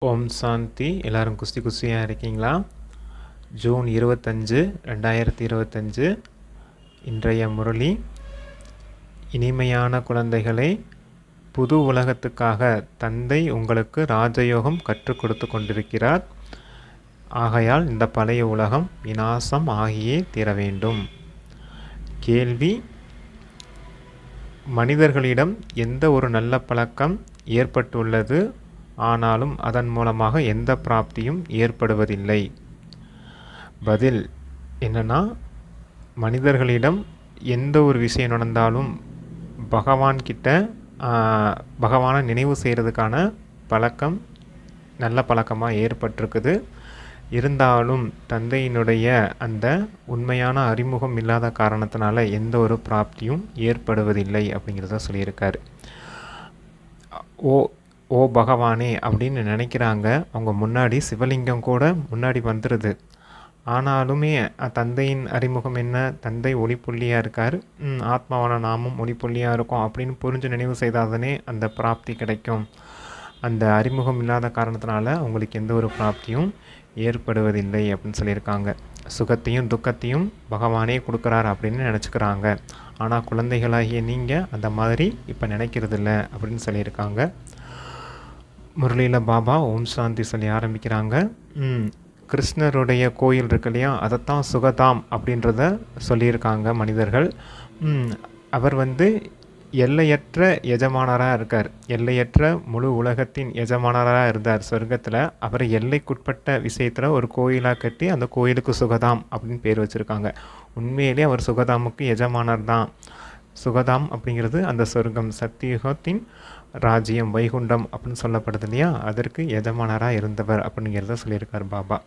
ஓம் சாந்தி. எல்லாரும் குஸ்தி குஸ்தியாக இருக்கீங்களா? ஜூன் இருபத்தஞ்சு ரெண்டாயிரத்தி இருபத்தஞ்சு. இன்றைய முரளி இனிமையான குழந்தைகளை புது உலகத்துக்காக தந்தை உங்களுக்கு ராஜயோகம் கற்றுக் கொடுத்து கொண்டிருக்கிறார். ஆகையால் இந்த பழைய உலகம் விநாசம் ஆகியே தீர வேண்டும். கேள்வி மனிதர்களிடம் எந்த ஒரு நல்ல பழக்கம் ஏற்பட்டுள்ளது? ஆனாலும் அதன் மூலமாக எந்த பிராப்தியும் ஏற்படுவதில்லை. பதில் என்னென்னா மனிதர்களிடம் எந்த ஒரு விஷயம் நடந்தாலும் பகவான்கிட்ட பகவானை நினைவு செய்கிறதுக்கான பழக்கம் நல்ல பழக்கமாக ஏற்பட்டிருக்குது. இருந்தாலும் தந்தையினுடைய அந்த உண்மையான அறிமுகம் இல்லாத காரணத்தினால எந்த ஒரு பிராப்தியும் ஏற்படுவதில்லை அப்படிங்கிறத சொல்லியிருக்காரு. ஓ ஓ பகவானே அப்படின்னு நினைக்கிறாங்க. அவங்க முன்னாடி சிவலிங்கம் கூட முன்னாடி வந்துடுது ஆனாலுமே தந்தையின் அறிமுகம் என்ன? தந்தை ஒளிப்புள்ளியாக இருக்கார். ஆத்மாவான நாமும் ஒளிப்புள்ளியாக இருக்கும் அப்படின்னு புரிஞ்சு நினைவு செய்தாதனே அந்த பிராப்தி கிடைக்கும். அந்த அறிமுகம் இல்லாத காரணத்தினால அவங்களுக்கு எந்த ஒரு பிராப்தியும் ஏற்படுவதில்லை அப்படின்னு சொல்லியிருக்காங்க. சுகத்தையும் துக்கத்தையும் பகவானே கொடுக்குறார் அப்படின்னு நினச்சிக்கிறாங்க. ஆனால் குழந்தைகளாகிய நீங்கள் அந்த மாதிரி இப்போ நினைக்கிறதில்ல அப்படின்னு சொல்லியிருக்காங்க. முரளியில் பாபா ஓம் சாந்தி சொல்லி ஆரம்பிக்கிறாங்க. கிருஷ்ணருடைய கோயில் இருக்கு இல்லையா? அதைத்தான் சுகதாம் அப்படின்றத சொல்லியிருக்காங்க மனிதர்கள். அவர் வந்து எல்லையற்ற எஜமானராக இருக்கார். எல்லையற்ற முழு உலகத்தின் எஜமானராக இருந்தார் சொர்க்கத்தில். அவர் எல்லைக்குட்பட்ட விஷயத்தில் ஒரு கோயிலாக கட்டி அந்த கோயிலுக்கு சுகதாம் அப்படின்னு பேர் வச்சுருக்காங்க. உண்மையிலே அவர் சுகதாமுக்கு எஜமானர் தான் சுகதாம் அப்படிங்கிறது அந்த சொர்க்கம் சத்தியுகத்தின் ராஜ்யம் வைகுண்டம் அப்படின்னு சொல்லப்படுது இல்லையா அதற்கு எஜமானராக இருந்தவர் அப்படிங்கிறத சொல்லியிருக்கார் பாபா.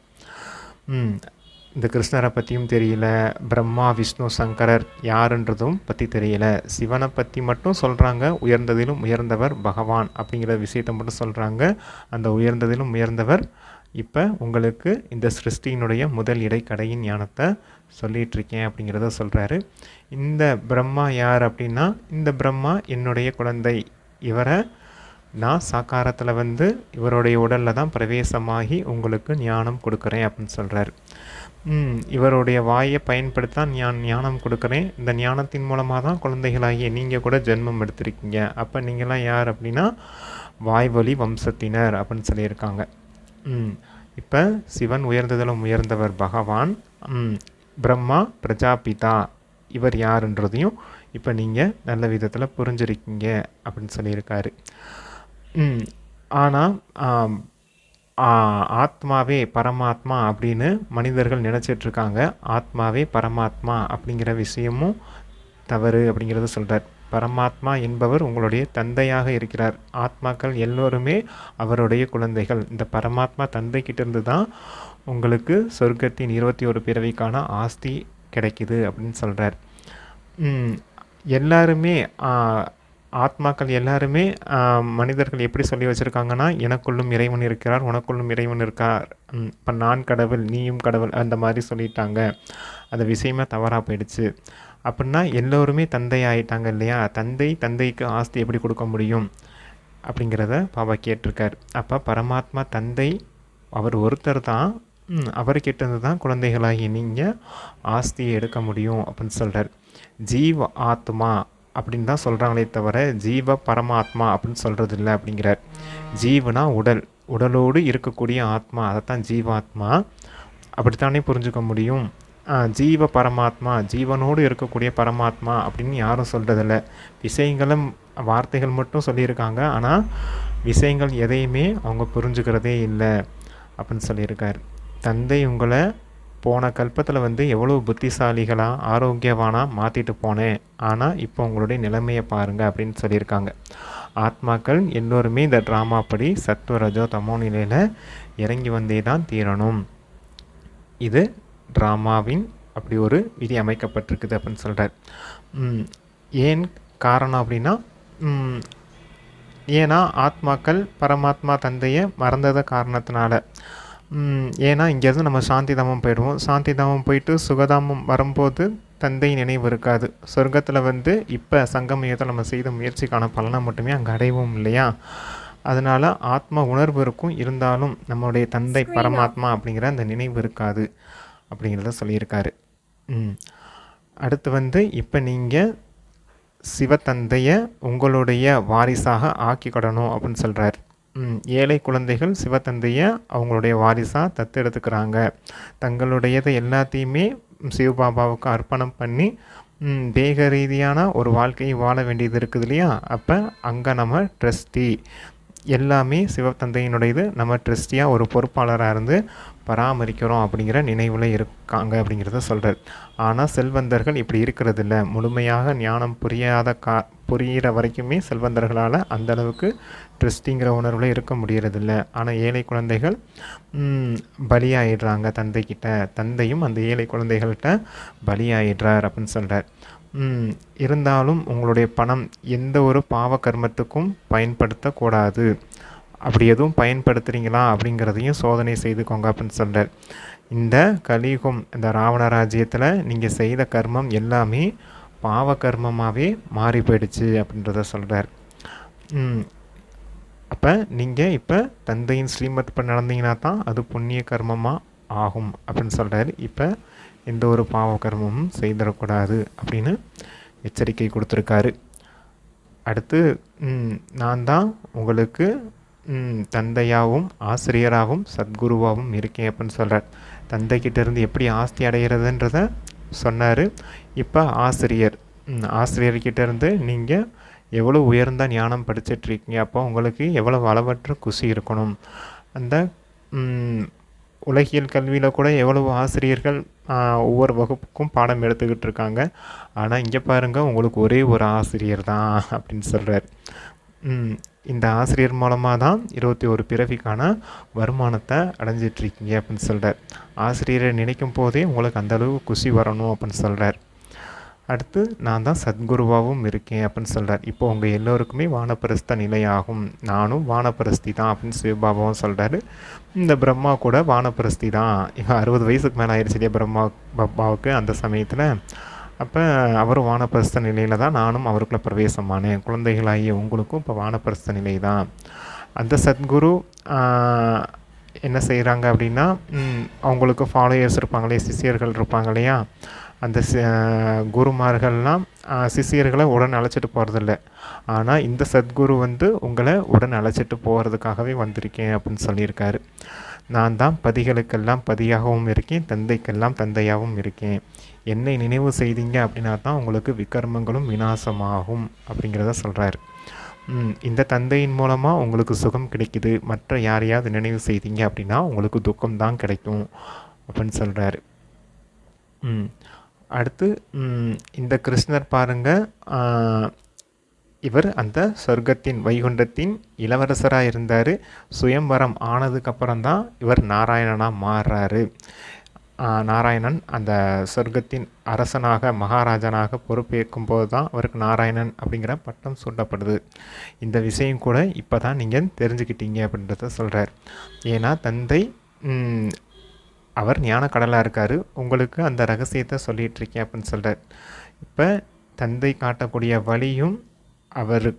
இந்த கிருஷ்ணரை பற்றியும் தெரியல பிரம்மா விஷ்ணு சங்கரர் யாருன்றதும் பற்றி தெரியல. சிவனை பற்றி மட்டும் சொல்கிறாங்க உயர்ந்ததிலும் உயர்ந்தவர் பகவான் அப்படிங்கிற விஷயத்தை மட்டும் சொல்கிறாங்க அந்த உயர்ந்ததிலும் உயர்ந்தவர் இப்போ உங்களுக்கு இந்த சிருஷ்டியினுடைய முதல் இடைக்கடையின் ஞானத்தை சொல்லிகிட்ருக்கேன் அப்படிங்கிறத சொல்கிறாரு இந்த பிரம்மா யார் அப்படின்னா இந்த பிரம்மா என்னுடைய குழந்தை இவரை நான் சாக்காரத்தில் வந்து இவருடைய உடலில் தான் பிரவேசமாகி உங்களுக்கு ஞானம் கொடுக்குறேன் அப்படின்னு சொல்கிறார் இவருடைய வாயை பயன்படுத்தா நான் ஞானம் கொடுக்குறேன். இந்த ஞானத்தின் மூலமாக தான் குழந்தைகளாகிய நீங்கள் கூட ஜென்மம் எடுத்திருக்கீங்க. அப்போ நீங்களாம் யார் அப்படின்னா வாய்வழி வம்சத்தினர் அப்படின்னு சொல்லியிருக்காங்க. ம் இப்போ சிவன் உயர்ந்ததிலும் உயர்ந்தவர் பகவான். பிரம்மா பிரஜாபிதா இவர் யாருன்றதையும் இப்போ நீங்கள் நல்ல விதத்தில் புரிஞ்சிருக்கீங்க அப்படின்னு சொல்லியிருக்காரு. ஆனால் ஆத்மாவே பரமாத்மா அப்படின்னு மனிதர்கள் நினச்சிட்டு இருக்காங்க ஆத்மாவே பரமாத்மா அப்படிங்கிற விஷயமும் தவறு அப்படிங்கிறத சொல்கிறார் பரமாத்மா என்பவர் உங்களுடைய தந்தையாக இருக்கிறார். ஆத்மாக்கள் எல்லோருமே அவருடைய குழந்தைகள். இந்த பரமாத்மா தந்தைக்கிட்ட இருந்து தான் உங்களுக்கு சொர்க்கத்தின் இருபத்தி ஒரு பிறவிக்கான ஆஸ்தி கிடைக்குது அப்படின்னு சொல்கிறார் எல்லாருமே ஆத்மாக்கள் எல்லாருமே மனிதர்கள் எப்படி சொல்லி வச்சுருக்காங்கன்னா எனக்குள்ளும் இறைவன் இருக்கிறார் உனக்குள்ளும் இறைவன் இருக்கார். இப்போ நான் கடவுள் நீயும் கடவுள் அந்த மாதிரி சொல்லிட்டாங்க. அந்த விஷயமே தவறாக போயிடுச்சு. அப்படின்னா எல்லோருமே தந்தை ஆயிட்டாங்க இல்லையா? தந்தை தந்தைக்கு ஆஸ்தி எப்படி கொடுக்க முடியும்? அப்படிங்கிறத பாபா கேட்டிருக்கார். அப்போ பரமாத்மா தந்தை அவர் ஒருத்தர் தான் அவர் அவர்கிட்ட இருந்து தான் குழந்தைகளாகி நீங்கள் ஆஸ்தியை எடுக்க முடியும் அப்படின்னு சொல்கிறார் ஜீவ ஆத்மா அப்படின்னு தான் சொல்கிறாங்களே தவிர ஜீவ பரமாத்மா அப்படின்னு சொல்கிறது இல்லை அப்படிங்கிறார். ஜீவனா உடல். உடலோடு இருக்கக்கூடிய ஆத்மா. அதைத்தான் ஜீவாத்மா. அப்படித்தானே புரிஞ்சுக்க முடியும்? ஜீவ பரமாத்மா ஜீவனோடு இருக்கக்கூடிய பரமாத்மா அப்படின்னு யாரும் சொல்கிறதில்ல விஷயங்களும் வார்த்தைகள் மட்டும் சொல்லியிருக்காங்க. ஆனால் விஷயங்கள் எதையுமே அவங்க புரிஞ்சுக்கிறதே இல்லை அப்படின்னு சொல்லியிருக்கார். தந்தை உங்களை போன கல்பத்தில் வந்து எவ்வளோ புத்திசாலிகளாக ஆரோக்கியவானாக மாற்றிட்டு போனேன். ஆனால் இப்போ உங்களுடைய நிலைமையை பாருங்கள் அப்படின்னு சொல்லியிருக்காங்க. ஆத்மாக்கள் எல்லோருமே இந்த ட்ராமா படி சத்வரஜோ தமோ நிலையில் இறங்கி வந்தே தான் தீரணும். இது ட்ராமாவின் அப்படி ஒரு விதி அமைக்கப்பட்டிருக்குது அப்படின்னு சொல்கிறார் ஏன் காரணம் அப்படின்னா ஏன்னா ஆத்மாக்கள் பரமாத்மா தந்தையை மறந்தத காரணத்தினால. ஏன்னா இங்கேருந்து நம்ம சாந்தி தாமம் போயிடுவோம். சாந்தி தாமம் போயிட்டு சுகதாமம் வரும்போது தந்தை நினைவு இருக்காது. சொர்க்கத்தில் வந்து இப்போ சங்கமயத்தில் நம்ம செய்த முயற்சிக்கான பலனை மட்டுமே அங்கே அடைவோம் இல்லையா? அதனால் ஆத்ம உணர்வு இருக்கும். இருந்தாலும் நம்மளுடைய தந்தை பரமாத்மா அப்படிங்கிற அந்த நினைவு இருக்காது அப்படிங்கிறத சொல்லியிருக்காரு. ம் அடுத்து வந்து இப்போ நீங்கள் சிவத்தந்தையை உங்களுடைய வாரிசாக ஆக்கிக்கிடணும் அப்படின்னு சொல்கிறார் ஏழை குழந்தைகள் சிவத்தந்தையை அவங்களுடைய வாரிசாக தத்தெடுத்துக்கிறாங்க தங்களுடையதை எல்லாத்தையுமே சிவபாபாவுக்கு அர்ப்பணம் பண்ணி தேக ரீதியான ஒரு வாழ்க்கையை வாழ வேண்டியது இருக்குது இல்லையா? அப்போ அங்கே நம்ம ட்ரஸ்டி எல்லாமே சிவத்தந்தையினுடையது. நம்ம ட்ரஸ்டியாக ஒரு பொறுப்பாளராக இருந்து பராமரிக்கிறோம் அப்படிங்கிற நினைவில் இருக்காங்க அப்படிங்கிறத சொல்கிறார் ஆனால் செல்வந்தர்கள் இப்படி இருக்கிறதில்ல. முழுமையாக ஞானம் புரியாத கா புரிகிற வரைக்குமே செல்வந்தர்களால் அந்தளவுக்கு ட்ரிஸ்டிங்கிற உணர்வில் இருக்க முடியறதில்ல. ஆனால் ஏழை குழந்தைகள் பலியாயிடுறாங்க தந்தைக்கிட்ட தந்தையும் அந்த ஏழை குழந்தைகள்கிட்ட பலியாயிடுறார் அப்படின்னு சொல்கிறார் இருந்தாலும் உங்களுடைய பணம் எந்த ஒரு பாவ கர்மத்துக்கும் பயன்படுத்தக்கூடாது. அப்படி எதுவும் பயன்படுத்துகிறீங்களா அப்படிங்கிறதையும் சோதனை செய்துக்கோங்க அப்படின்னு சொல்கிறார் இந்த கலியுகம் இந்த ராவண ராஜ்யத்தில் நீங்கள் செய்த கர்மம் எல்லாமே பாவ கர்மமாகவே மாறி போயிடுச்சு அப்படின்றத சொல்கிறார் அப்போ நீங்கள் இப்போ தந்தையின் ஸ்ரீமத் இப்போ நடந்தீங்கன்னா தான் அது புண்ணிய கர்மமாக ஆகும் அப்படின்னு சொல்கிறார் இப்போ எந்த ஒரு பாவ கர்மமும் செய்திடக்கூடாது அப்படின்னு எச்சரிக்கை கொடுத்துருக்காரு. அடுத்து நான் தான் உங்களுக்கு தந்தையாகவும் ஆசிரியராகவும் சத்குருவாகவும் இருக்கேன் அப்படின்னு சொல்கிறார் தந்தைக்கிட்டேருந்து எப்படி ஆஸ்தி அடைகிறதுன்றத சொன்னார். இப்போ ஆசிரியர் ஆசிரியர்கிட்டேருந்து நீங்கள் எவ்வளோ உயர்ந்த ஞானம் படிச்சிட்ருக்கீங்க அப்போ உங்களுக்கு எவ்வளோ அளவற்ற குஷி இருக்கணும். அந்த உலகியல் கல்வியில் கூட எவ்வளவு ஆசிரியர்கள் ஒவ்வொரு வகுப்புக்கும் பாடம் எடுத்துக்கிட்டு இருக்காங்க. ஆனால் இங்கே பாருங்கள் உங்களுக்கு ஒரே ஒரு ஆசிரியர் தான் அப்படின்னு சொல்கிறார் இந்த ஆசிரியர் மூலமாக தான் இருபத்தி ஒரு பிறவிக்கான வருமானத்தை அடைஞ்சிட்ருக்கீங்க அப்படின்னு சொல்கிறார் ஆசிரியரை நினைக்கும் போதே உங்களுக்கு அந்தளவு குஷி வரணும் அப்படின்னு சொல்கிறார் அடுத்து நான் தான் சத்குருவாகவும் இருக்கேன் அப்படின்னு சொல்கிறார் இப்போ உங்கள் எல்லோருக்குமே வானப்பிரஸ்த நிலையாகும். நானும் வானப்பிரஸ்தி தான் அப்படின்னு சிவபாபாவும் சொல்கிறாரு இந்த பிரம்மா கூட வானப்பிரஸ்தி தான். இப்போ அறுபது வயசுக்கு மேலே ஆயிடுச்சு இல்லையா பிரம்மா பாபாவுக்கு அந்த சமயத்தில். அப்போ அவரும் வானப்பிரஸ்த நிலையில் தான் நானும் அவருக்குள்ளே பிரவேசமானேன் குழந்தைகளாகிய உங்களுக்கும் இப்போ வானப்பிரஸ்த நிலை தான். அந்த சத்குரு என்ன செய்கிறாங்க அப்படின்னா அவங்களுக்கு ஃபாலோயர்ஸ் இருப்பாங்களே சிஷியர்கள் இருப்பாங்க இல்லையா? அந்த குருமார்கள்லாம் சிஷியர்களை உடன் அழைச்சிட்டு போகிறதில்ல ஆனால் இந்த சத்குரு வந்து உங்களை உடன் அழைச்சிட்டு போகிறதுக்காகவே வந்திருக்கேன் அப்படின்னு சொல்லியிருக்காரு. நான் தான் பதிகளுக்கெல்லாம் பதியாகவும் இருக்கேன் தந்தைக்கெல்லாம் தந்தையாகவும் இருக்கேன். என்னை நினைவு செய்தீங்க அப்படின்னா தான் உங்களுக்கு விக்ரமங்களும் விநாசமாகும் அப்படிங்கிறத சொல்கிறார் இந்த தந்தையின் மூலமாக உங்களுக்கு சுகம் கிடைக்குது. மற்ற யாரையாவது நினைவு செய்தீங்க அப்படின்னா உங்களுக்கு துக்கம் தான் கிடைக்கும் அப்படின்னு சொல்கிறாரு அடுத்து இந்த கிருஷ்ணர் பாருங்கள் இவர் அந்த சொர்க்கத்தின் வைகுண்டத்தின் இளவரசராக இருந்தார் சுயம்பரம் ஆனதுக்கப்புறம் தான் இவர் நாராயணனாக மாறுறாரு நாராயணன் அந்த சொர்க்கத்தின் அரசனாக மகாராஜனாக பொறுப்பேற்கும் போது தான் அவருக்கு நாராயணன் அப்படிங்கிற பட்டம் சூட்டப்படுது. இந்த விஷயம் கூட இப்போ தான் நீங்கள் தெரிஞ்சுக்கிட்டீங்க அப்படின்றத சொல்கிறார் ஏன்னா தந்தை அவர் ஞான கடலாக இருக்கார். உங்களுக்கு அந்த ரகசியத்தை சொல்லிகிட்ருக்கேன் அப்படின்னு சொல்கிறார் இப்போ தந்தை காட்டக்கூடிய வழியும் அவர்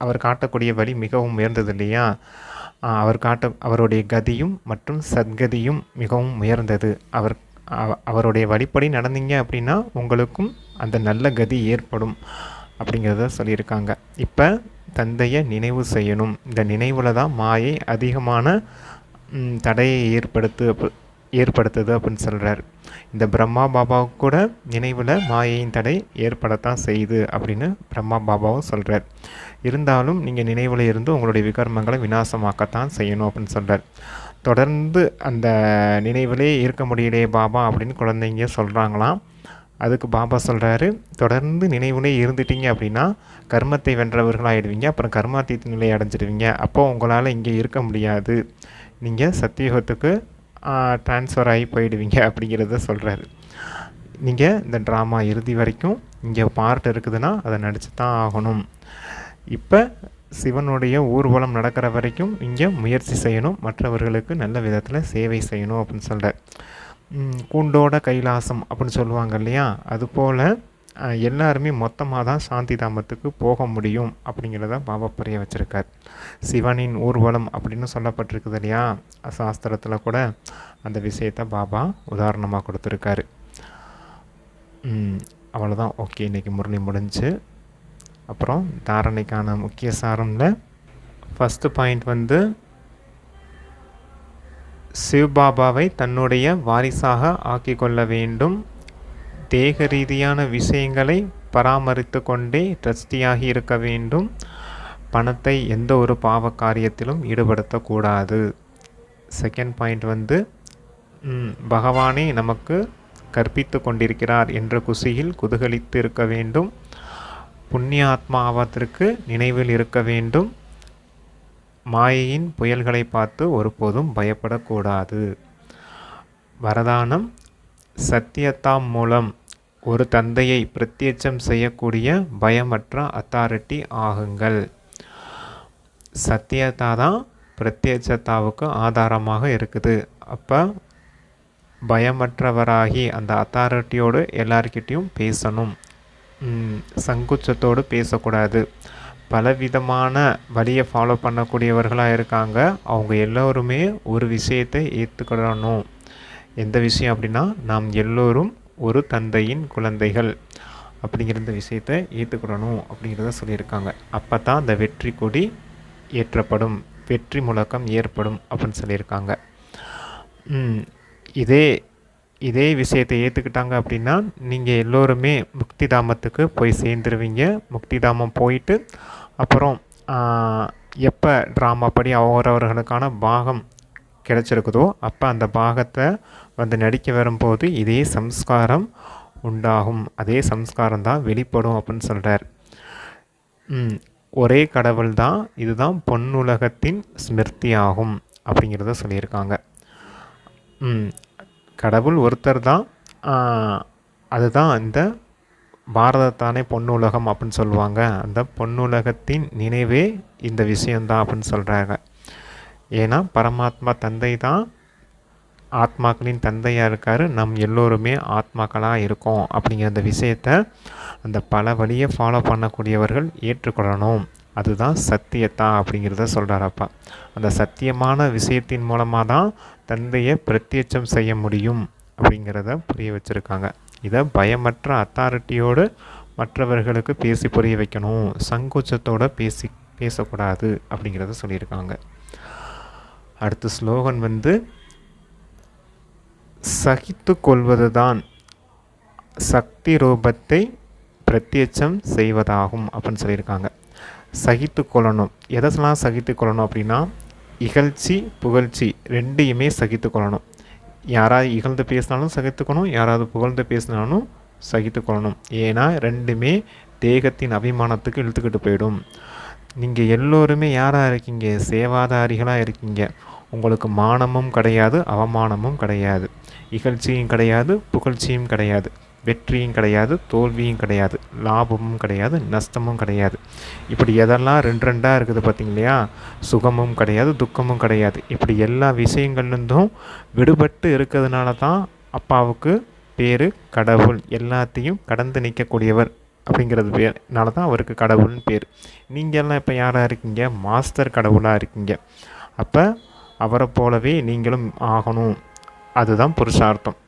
அவர் காட்டக்கூடிய வழி மிகவும் உயர்ந்தது இல்லையா? அவர் காட்ட அவருடைய கதியும் மற்றும் சத்கதியும் மிகவும் உயர்ந்தது. அவர் அவருடைய வழிப்படி நடந்தீங்க அப்படின்னா உங்களுக்கும் அந்த நல்ல கதி ஏற்படும் அப்படிங்கிறத சொல்லியிருக்காங்க. இப்போ தந்தையை நினைவு செய்யணும். இந்த நினைவில் தான் மாயை அதிகமான தடையை ஏற்படுத்து ஏற்படுத்துது அப்படின்னு சொல்கிறார் இந்த பிரம்மா பாபாவுக்கு கூட நினைவில் மாயையின் தடை ஏற்படத்தான் செய்யுது அப்படின்னு பிரம்மா பாபாவும் சொல்கிறார் இருந்தாலும் நீங்கள் நினைவில் இருந்து உங்களுடைய விகர்மங்களை விநாசமாக்கத்தான் செய்யணும் அப்படின்னு சொல்கிறார் தொடர்ந்து அந்த நினைவிலே இருக்க முடியலையே பாபா அப்படின்னு குழந்தைங்க சொல்கிறாங்களாம் அதுக்கு பாபா சொல்கிறாரு தொடர்ந்து நினைவுலே இருந்துட்டீங்க அப்படின்னா கர்மத்தை வென்றவர்களாகிடுவீங்க அப்புறம் கர்மாத்தீத்த நிலையை அடைஞ்சிடுவீங்க. அப்போது உங்களால் இங்கே இருக்க முடியாது. நீங்கள் சத்தியுகத்துக்கு ட்ரான்ஸ்ஃபர் ஆகி போயிடுவீங்க அப்படிங்கிறத சொல்கிறாரு நீங்கள் இந்த ட்ராமா இறுதி வரைக்கும் இங்கே பார்ட் இருக்குதுன்னா அதை நடித்து தான் ஆகணும். இப்போ சிவனுடைய ஊர்வலம் நடக்கிற வரைக்கும் இங்கே முயற்சி செய்யணும். மற்றவர்களுக்கு நல்ல விதத்தில் சேவை செய்யணும் அப்படின்னு சொல்கிறார் கூண்டோட கைலாசம் அப்படின்னு சொல்லுவாங்க இல்லையா? அதுபோல் எல்லாருமே மொத்தமாக தான் சாந்தி தாமத்துக்கு போக முடியும் அப்படிங்கிறத பாபா புரிய வச்சுருக்கார். சிவனின் ஊர்வலம் அப்படின்னு சொல்லப்பட்டிருக்குது இல்லையா? சாஸ்திரத்தில் கூட அந்த விஷயத்தை பாபா உதாரணமாக கொடுத்துருக்காரு. அவ்வளோதான் ஓகே இன்றைக்கி முரளி முடிஞ்சு. அப்புறம் தாரணைக்கான முக்கிய சாரம்ல ஃபஸ்ட்டு பாயிண்ட் வந்து சிவபாபாவை தன்னுடைய வாரிசாக ஆக்கிக்கொள்ள வேண்டும் தேக ரீதியான விஷயங்களை பராமரித்து கொண்டே ட்ரஸ்டியாகி இருக்க வேண்டும். பணத்தை எந்த ஒரு பாவ காரியத்திலும் ஈடுபடுத்தக்கூடாது. செகண்ட் பாயிண்ட் வந்து பகவானே நமக்கு கற்பித்து கொண்டிருக்கிறார் என்ற குசியில் குதூகலித்து இருக்க வேண்டும். புண்ணிய ஆத்மா ஆவதற்கு நினைவில் இருக்க வேண்டும். மாயையின் புயல்களை பார்த்து ஒருபோதும் பயப்படக்கூடாது. வரதானம் சத்தியத்தாம் மூலம் ஒரு தந்தையை பிரத்யட்சம் செய்யக்கூடிய பயமற்ற அத்தாரிட்டி ஆகுங்கள். சத்தியதா தான் பிரத்யட்சத்தாவுக்கு ஆதாரமாக இருக்குது. அப்போ பயமற்றவராகி அந்த அத்தாரிட்டியோடு எல்லார்கிட்டேயும் பேசணும். சங்குச்சத்தோடு பேசக்கூடாது. பலவிதமான வழியை ஃபாலோ பண்ணக்கூடியவர்களாக இருக்காங்க. அவங்க எல்லோருமே ஒரு விஷயத்தை ஏற்றுக்கிடணும் எந்த விஷயம் அப்படின்னா நாம் எல்லோரும் ஒரு தந்தையின் குழந்தைகள் அப்படிங்கிற இந்த விஷயத்தை ஏற்றுக்கிடணும் அப்படிங்கிறத சொல்லியிருக்காங்க. அப்போ தான் அந்த வெற்றி கொடி ஏற்றப்படும் வெற்றி முழக்கம் ஏற்படும் அப்படின்னு சொல்லியிருக்காங்க. இதே இதே விஷயத்தை ஏற்றுக்கிட்டாங்க அப்படின்னா நீங்கள் எல்லோருமே முக்தி தாமத்துக்கு போய் சேர்ந்துருவீங்க. முக்தி தாமம் போயிட்டு அப்புறம் எப்போ ட்ராமா படி அவரவர்களுக்கான பாகம் கிடச்சிருக்குதோ அப்போ அந்த பாகத்தை வந்து நடிக்க வரும்போது இதே சம்ஸ்காரம் உண்டாகும். அதே சம்ஸ்காரம் தான் வெளிப்படும் அப்படின்னு சொல்கிறார் ஒரே கடவுள் தான் இதுதான் பொன்னுலகத்தின் ஸ்மிருதி ஆகும் அப்படிங்கிறத சொல்லியிருக்காங்க. கடவுள் ஒருத்தர் தான் அதுதான் இந்த பாரதத்தானே பொன்னுலகம் அப்படின்னு சொல்லுவாங்க. அந்த பொன்னுலகத்தின் நினைவே இந்த விஷயந்தான் அப்படின்னு சொல்கிறாங்க ஏன்னா பரமாத்மா தந்தை தான் ஆத்மாக்களின் தந்தையாக இருக்கார். நம் எல்லோருமே ஆத்மாக்களாக இருக்கோம் அப்படிங்கிற அந்த விஷயத்தை அந்த பல வழியை ஃபாலோ பண்ணக்கூடியவர்கள் ஏற்றுக்கொள்ளணும். அதுதான் சத்தியத்தா அப்படிங்கிறத சொல்கிறாரப்பா அந்த சத்தியமான விஷயத்தின் மூலமாக தான் தந்தையை பிரத்யட்சம் செய்ய முடியும் அப்படிங்கிறத புரிய வச்சுருக்காங்க. இதை பயமற்ற அத்தாரிட்டியோடு மற்றவர்களுக்கு பேசி புரிய வைக்கணும். சங்கோச்சத்தோடு பேசி பேசக்கூடாது அப்படிங்கிறத சொல்லியிருக்காங்க. அடுத்த ஸ்லோகன் வந்து சகித்து கொள்வதுதான் சக்தி ரூபத்தை பிரத்யட்சம் செய்வதாகும் அப்படின்னு சொல்லியிருக்காங்க. சகித்து கொள்ளணும் எதெல்லாம் சகித்து கொள்ளணும் அப்படின்னா இகழ்ச்சி புகழ்ச்சி ரெண்டையுமே சகித்து கொள்ளணும் யாராவது இகழ்ந்து பேசினாலும் சகித்துக்கணும் யாராவது புகழ்ந்து பேசினாலும் சகித்து கொள்ளணும் ஏன்னா ரெண்டுமே தேகத்தின் அபிமானத்துக்கு இழுத்துக்கிட்டு போயிடும். நீங்கள் எல்லோருமே யாராக இருக்கீங்க? சேவாதாரிகளாக இருக்கீங்க. உங்களுக்கு மானமும் கிடையாது அவமானமும் கிடையாது. இகழ்ச்சியும் கிடையாது புகழ்ச்சியும் கிடையாது. வெற்றியும் கிடையாது தோல்வியும் கிடையாது. லாபமும் கிடையாது நஷ்டமும் கிடையாது. இப்படி எதெல்லாம் ரெண்டு ரெண்டாக இருக்குது பார்த்திங்க இல்லையா சுகமும் கிடையாது துக்கமும் கிடையாது. இப்படி எல்லா விஷயங்கள்லேருந்தும் விடுபட்டு இருக்கிறதுனால தான் அப்பாவுக்கு பேர் கடவுள் எல்லாத்தையும் கடந்து நிற்கக்கூடியவர் அப்படிங்கிறது பேர்னால தான் அவருக்கு கடவுள்னு பேர். நீங்கள் எல்லாம் இப்போ யாராக இருக்கீங்க? மாஸ்டர் கடவுளாக இருக்கீங்க. அப்போ அவரை போலவே நீங்களும் ஆகணும். அதுதான் புருஷார்த்தம்.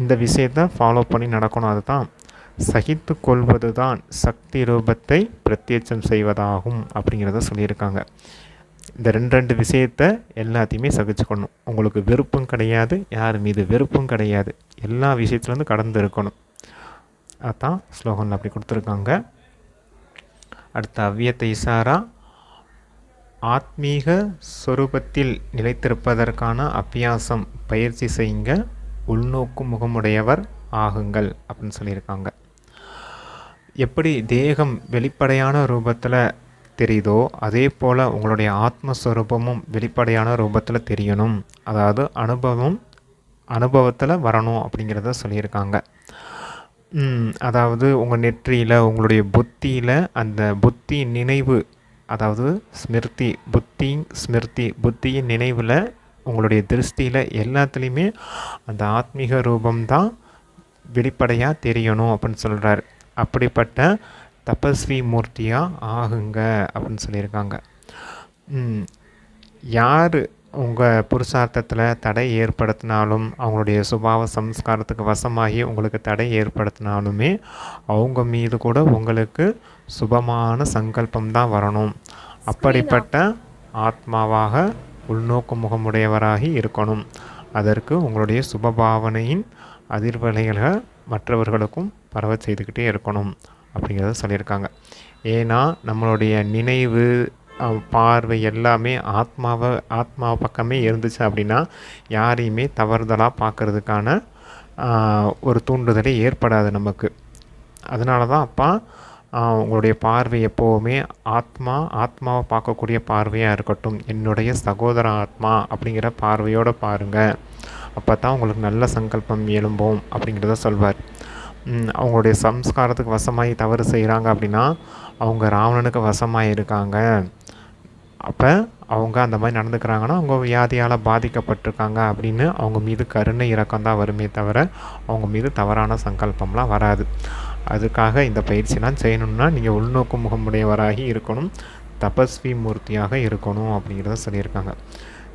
இந்த விஷயத்தை ஃபாலோ பண்ணி நடக்கணும். அதுதான். சகித்து கொள்வது தான் சக்தி ரூபத்தை பிரத்யட்சம் செய்வதாகும் அப்படிங்கிறத சொல்லியிருக்காங்க. இந்த ரெண்டு ரெண்டு விஷயத்த எல்லாத்தையுமே சகிச்சுக்கணும். உங்களுக்கு விருப்பம் கிடையாது யார் மீது வெறுப்பும் கிடையாது. எல்லா விஷயத்துலேருந்து கடந்து இருக்கணும். அதான் ஸ்லோகனில் அப்படி கொடுத்துருக்காங்க. அடுத்த அவ்வியத்தை இசாரா ஆத்மீக சொரூபத்தில் நிலைத்திருப்பதற்கான அபியாசம் பயிற்சி செய்யுங்க உள்நோக்கு முகமுடையவர் ஆகுங்கள் அப்படின்னு சொல்லியிருக்காங்க. எப்படி தேகம் வெளிப்படையான ரூபத்தில் தெரியுதோ அதே போல் உங்களுடைய ஆத்மஸ்வரூபமும் வெளிப்படையான ரூபத்தில் தெரியணும். அதாவது அனுபவம் அனுபவத்தில் வரணும் அப்படிங்கிறத சொல்லியிருக்காங்க. அதாவது உங்கள் நெற்றியில் உங்களுடைய புத்தியில் அந்த புத்தி நினைவு அதாவது ஸ்மிருதி புத்தி ஸ்மிருதி புத்தியின் நினைவில் உங்களுடைய திருஷ்டியில் எல்லாத்துலேயுமே அந்த ஆத்மீக ரூபம்தான் வெளிப்படையாக தெரியணும் அப்படின்னு சொல்கிறார் அப்படிப்பட்ட தபஸ்வி மூர்த்தியாக ஆகுங்க அப்படின்னு சொல்லியிருக்காங்க. யார் உங்கள் புருஷார்த்தத்தில் தடை ஏற்படுத்தினாலும் அவங்களுடைய சுபாவ சம்ஸ்காரத்துக்கு வசமாகி உங்களுக்கு தடை ஏற்படுத்தினாலுமே அவங்க மீது கூட உங்களுக்கு சுபமான சங்கல்பம் தான் வரணும். அப்படிப்பட்ட ஆத்மாவாக உள்நோக்கு முகமுடையவராகி இருக்கணும். அதற்கு உங்களுடைய சுபபாவனையின் அதிர்வலைகளை மற்றவர்களுக்கும் பரவ செய்துக்கிட்டே இருக்கணும். அப்படிங்கிறத சொல்லியிருக்காங்க. ஏன்னா நம்மளுடைய நினைவு பார்வை எல்லாமே ஆத்மாவை ஆத்மா பக்கமே இருந்துச்சு அப்படின்னா யாரையுமே தவறுதலாக பார்க்கறதுக்கான ஒரு தூண்டுதலே ஏற்படாது நமக்கு. அதனால தான் அப்பா உங்களுடைய பார்வை எப்போவுமே ஆத்மா ஆத்மாவை பார்க்கக்கூடிய பார்வையாக இருக்கட்டும். என்னுடைய சகோதர ஆத்மா அப்படிங்கிற பார்வையோடு பாருங்கள் அப்போ தான் உங்களுக்கு நல்ல சங்கல்பம் எழும்போம் அப்படிங்கிறத சொல்வார். அவங்களுடைய சம்ஸ்காரத்துக்கு வசமாகி தவறு செய்கிறாங்க அப்படின்னா அவங்க ராவணனுக்கு வசமாக இருக்காங்க அப்போ அவங்க அந்த மாதிரி நடந்துக்கிறாங்கன்னா அவங்க வியாதியால் பாதிக்கப்பட்டிருக்காங்க அப்படின்னு அவங்க மீது கருணை இறக்கம்தான் வருமே தவிர அவங்க மீது தவறான சங்கல்பம்லாம் வராது. அதுக்காக இந்த பயிற்சிலாம் செய்யணும்னா நீங்கள் உள்நோக்கு முகமுடையவராகி இருக்கணும். தபஸ்வி மூர்த்தியாக இருக்கணும் அப்படிங்கிறத சொல்லியிருக்காங்க.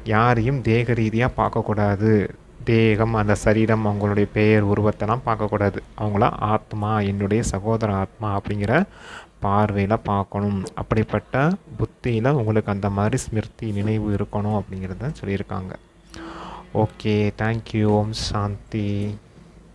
யாரையும் தேக ரீதியாக பார்க்கக்கூடாது. தேகம் அந்த சரீரம் அவங்களுடைய பெயர் உருவத்தெல்லாம் பார்க்கக்கூடாது. அவங்கள ஆத்மா என்னுடைய சகோதர ஆத்மா அப்படிங்கிற பார்வையில் பார்க்கணும். அப்படிப்பட்ட புத்தியில் உங்களுக்கு அந்த மாதிரி ஸ்மிருதி நினைவு இருக்கணும் அப்படிங்கிறத சொல்லியிருக்காங்க. Okay thank you Om Shanti.